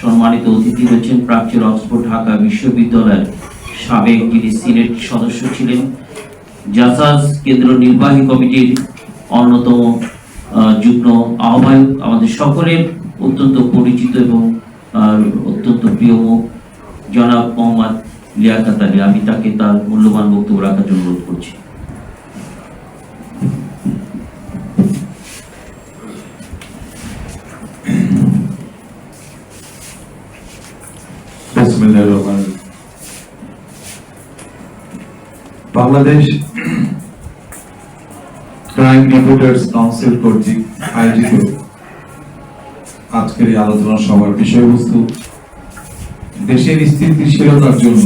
সম্মানিত অতিথি রয়েছেন প্রাচ্যের অক্সফোর্ড ঢাকা বিশ্ববিদ্যালয়ের সাবেক যিনি সিনেট সদস্য ছিলেন। জাসাস কেন্দ্র নির্বাহী কমিটির অন্যতম যুগ্ম আহ্বায়ক। আমাদের সকলের অত্যন্ত পরিচিত এবং অত্যন্ত প্রিয় মুখ জনাব মোহাম্মদ লিয়াকাত আলী। আমি তাকে তার মূল্যবান বক্তব্য রাখার জন্য অনুরোধ করছি। বিসমিল্লাহির রহমানির রহিম। বাংলাদেশ ক্রাইম রিপোর্টার্স কাউন্সিল কর্তৃক আয়োজিত আজকের এই আলোচনা সভার বিষয়বস্তু, দেশের স্থিতিশীলতার জন্য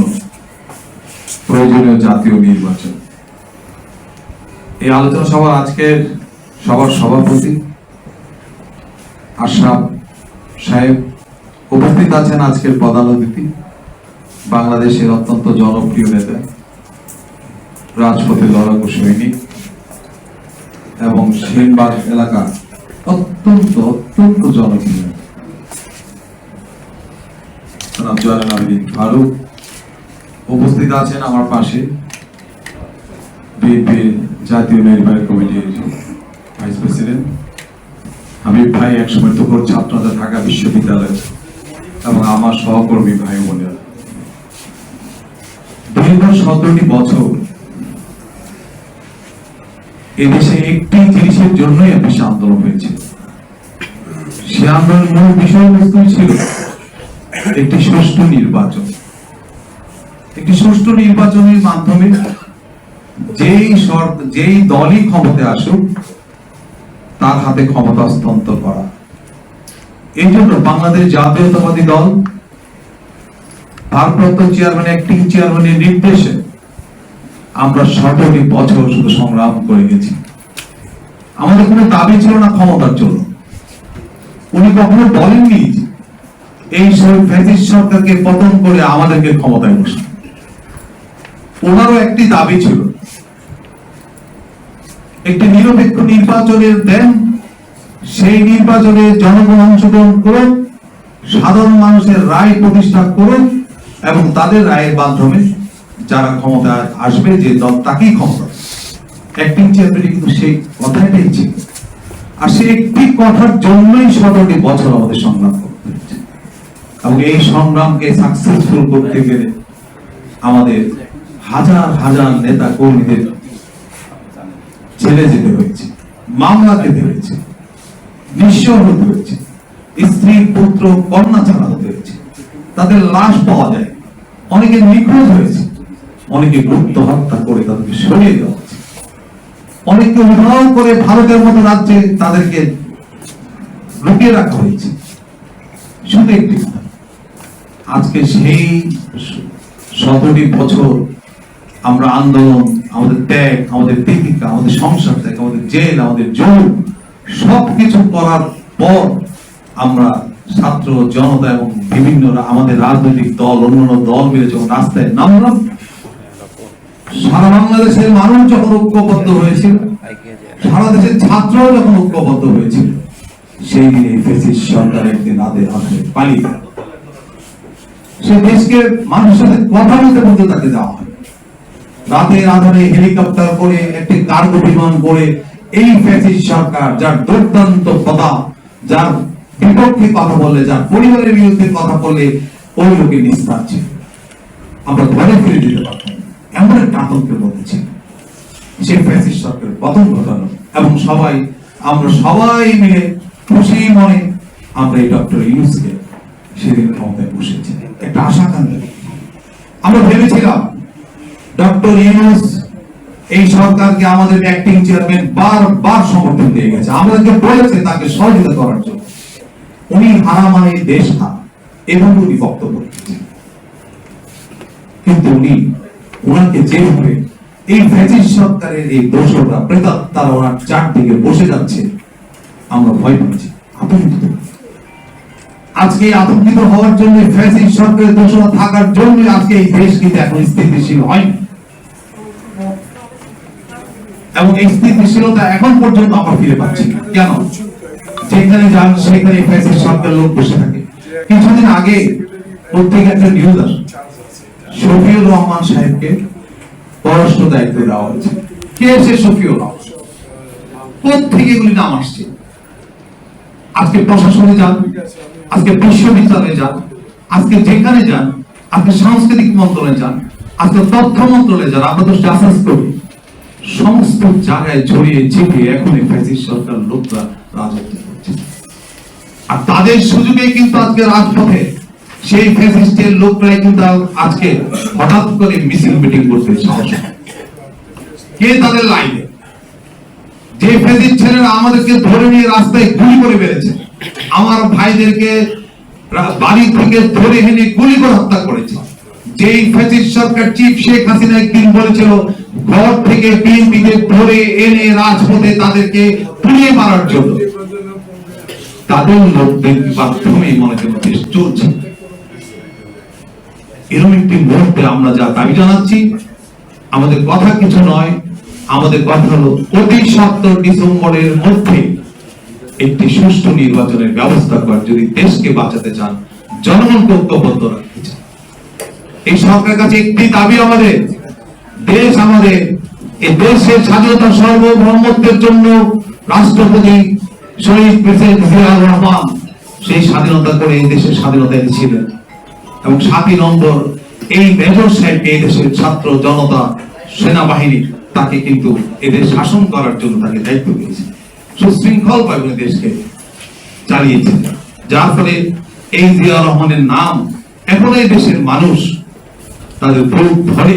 প্রয়োজনীয় জাতীয় নির্বাচন এই আলোচনা সভা আজকের সবার সভাপতি আশরাফ সাহেব উপস্থিত আছেন আজকের প্রধান বাংলাদেশের অত্যন্ত জনপ্রিয় নেতা, রাজপথে লড়াকু সৈনিক এবং সেনবাগ এলাকা অত্যন্ত অত্যন্ত জনপ্রিয়। জনাব ফারুক উপস্থিত আছেন আমার পাশে বিএনপির জাতীয় নির্বাহী কমিটির ভাইস প্রেসিডেন্ট হাবিব ভাই, একসময় তখন ছাত্রতা ঢাকা বিশ্ববিদ্যালয় এবং আমার সহকর্মী ভাই বোনেরা দীর্ঘ সতেরোটি বছর এদেশে একটি জিনিসের জন্যই আন্দোলন হয়েছে। সে মূল বিষয়বস্তু ছিল একটি সুষ্ঠু নির্বাচন। একটি সুষ্ঠু নির্বাচনের মাধ্যমে যেই যেই দলই ক্ষমতায় আসুক, তার হাতে ক্ষমতা হস্তান্তর করা। এই জন্য বাংলাদেশ জাতীয়তাবাদী দল ভারপ্রাপ্ত চেয়ারম্যান অ্যাক্টিং চেয়ারম্যানের নির্দেশে আমরা বছর শুধু সংগ্রাম করে গেছি। আমাদের কোনো দাবি ছিল না ক্ষমতার জন্য। উনি কখনো বলেননি এই সরকারকে পতন করে আমাদেরকে ক্ষমতায় ওনারও একটি দাবি ছিল। একটি নিরপেক্ষ নির্বাচনের দেন, সেই নির্বাচনে জনগণ অংশগ্রহণ করুন, সাধারণ মানুষের রায় প্রতিষ্ঠা করুন এবং তাদের রায়ের মাধ্যমে যারা ক্ষমতায় আসবে, যে দল তাকেই ক্ষমতা অ্যাক্টিং চেয়ারম্যান কিন্তু সেই কথাটাই ছিল। আর সেই একটি কথার জন্যই সতেরোটি বছর আমাদের সংগ্রাম করতে হয়েছে। এবং এই সংগ্রামকে সাকসেসফুল করতে গেলে আমাদের হাজার হাজার নেতা কর্মীদের ছেড়ে যেতে হয়েছে, মামলা খেতে হয়েছে নিঃস্ব হতে হয়েছে, স্ত্রী, পুত্র, কন্যা ছাড়া হতে হয়েছে। তাদের লাশ পাওয়া যায় অনেকে নিখোঁজ হয়েছে। অনেকে গুপ্ত হত্যা করে তাদেরকে সরিয়ে দেওয়া হয়েছে। অনেককে উধাও করে ভারতের মতো রাজ্যে তাদেরকে লুকিয়ে রাখা হয়েছে। শুধু একটি আজকে সেই সতেরোটি বছর আমরা আন্দোলন, আমাদের ত্যাগ, আমাদের দীপিকা আমাদের সংসার ত্যাগ, আমাদের জেল, আমাদের জোর সবকিছু করার পর আমরা ছাত্র জনতা এবং বিভিন্ন আমাদের রাজনৈতিক দল, অন্যান্য দল মিলে যখন রাস্তায় নামলাম, সারা বাংলাদেশের মানুষ যখন ঐক্যবদ্ধ হয়েছিল, সারা দেশের ছাত্র যখন ঐক্যবদ্ধ হয়েছিল, সেই দিন এই ফেসিস সরকার একদিন রাতের হাতে পালিয়ে। সে দেশকে মানুষের সাথে কথা বলতে বলতে তাকে দেওয়া হয় রাতের আধারে হেলিকপ্টার করে একটি কার্গো বিমান করে এই ফ্যাসিস্ট সরকার, যার দুর্দান্ত পদা যার বিপক্ষে কথা বললে যার পরিবারের বিরুদ্ধে কথা বললে ওই লোকে নিস্তার ছিল। আমরা ঘরে ফিরে দিতে পারতাম এমন একটা আতঙ্কের মধ্যে ছিল সেই ফ্যাসিস্ট সরকারের পতন ঘটানো এবং সবাই, আমরা সবাই মিলে খুশি মনে আমরা এই ডক্টর ইউনুসকে সেদিন ক্ষমতায় বসেছি। একটা আশাকাঙ্ক্ষা আমরা ভেবেছিলাম, ডক্টর ইউনুস এই সরকারকে আমাদের অ্যাক্টিং চেয়ারম্যান বারবার সমর্থন দিয়ে গেছে। আমাদেরকে বলেছে তাকে সহযোগিতা করার জন্য। উনি হারা মানে দেশ হারা এবং উনি বক্তব্য রেখেছেন কিন্তু উনি ওনাকে যেভাবে এই ফ্যাসিস্ট সরকারের এই দোষরা প্রেতাত্মারা ওনার চারদিকে বসে যাচ্ছে, আমরা ভয় পাচ্ছি। আতঙ্কিত আজকে আতঙ্কিত হওয়ার জন্য ফ্যাসিস্ট সরকারের দোষরা থাকার জন্য আজকে এই দেশ কিন্তু এখন স্থিতিশীল হয়নি। এবং এই স্থিতিশীলতা এখন পর্যন্ত আমরা ফিরে পাচ্ছি। কেন? যেখানে যান, সেখানে ফ্যাসিস্ট সরকার লোক বসে থাকে। কিছুদিন আগে প্রত্যেক একটা নিউজ আসে। শফিউর রহমান সাহেবকে পররাষ্ট্র দায়িত্ব দেওয়া হয়েছে। কে সে শফিউর রহমান? প্রত্যেকে এগুলি নাম আসছে? আজকে প্রশাসনে যান, আজকে বিশ্ববিদ্যালয়ে যান, আজকে যেখানে যান, আজকে সাংস্কৃতিক মন্ত্রণালয়ে যান, আজকে তথ্য মন্ত্রণালয়ে যান, আমরা তো যাচাই করি। সমস্ত জায়গায় ছড়িয়ে ছিটিয়ে এখন ফ্যাসিস্ট সরকার লোকরা রাজত্ব আর তাদের সুযোগে কিন্তু আজকে রাজপথে সেই ফ্যাসিস্টের লোকরাই কিন্তু আজকে হঠাৎ করে মিছিল মিটিং করতে সাহস কে তাদের লাইনে? যে ফ্যাসিস্ট ছেলেরা আমাদেরকে ধরে নিয়ে রাস্তায় গুলি করে বেড়েছে আমার ভাইদেরকে বাড়ি থেকে ধরে এনে গুলি করে হত্যা করেছে। যেই ফ্যাসিস্ট সরকার চিফ শেখ হাসিনা একদিন বলেছিল, ঘর থেকে বিএনপিকে ধরে এনে রাজপথে তাদেরকে পুড়িয়ে মারার জন্য। তাদের লোকদের মাধ্যমে মনে করেন দেশ চলছে। এরকম একটি মুহূর্তে আমরা যা দাবি জানাচ্ছি, আমাদের কথা কিছু নয়, আমাদের কথা হলো অতি সত্তর ডিসেম্বরের মধ্যে একটি সুষ্ঠু নির্বাচনের ব্যবস্থা করার যদি দেশকে বাঁচাতে চান জনগণকে ঐক্যবদ্ধ রাখতে চান। এই সরকারের কাছে একটি দাবি আমাদের, দেশ আমাদের এই দেশের স্বাধীনতা সার্বভৌমত্বের জন্য রাষ্ট্রপতি শহীদ প্রেসিডেন্ট জিয়াউর রহমান সেই স্বাধীনতা করে এই দেশের স্বাধীনতা এনেছিলেন। এবং সাতই নম্বর এই মেজর সাহেবকে এই দেশের ছাত্র জনতা, সেনাবাহিনী তাকে কিন্তু এদের শাসন করার জন্য তাকে দায়িত্ব দিয়েছে। সুশৃঙ্খল ভাবে দেশকে চালিয়েছেন যার ফলে এই জিয়া রহমানের নাম এখন এই দেশের মানুষ তাদের বুক ধরে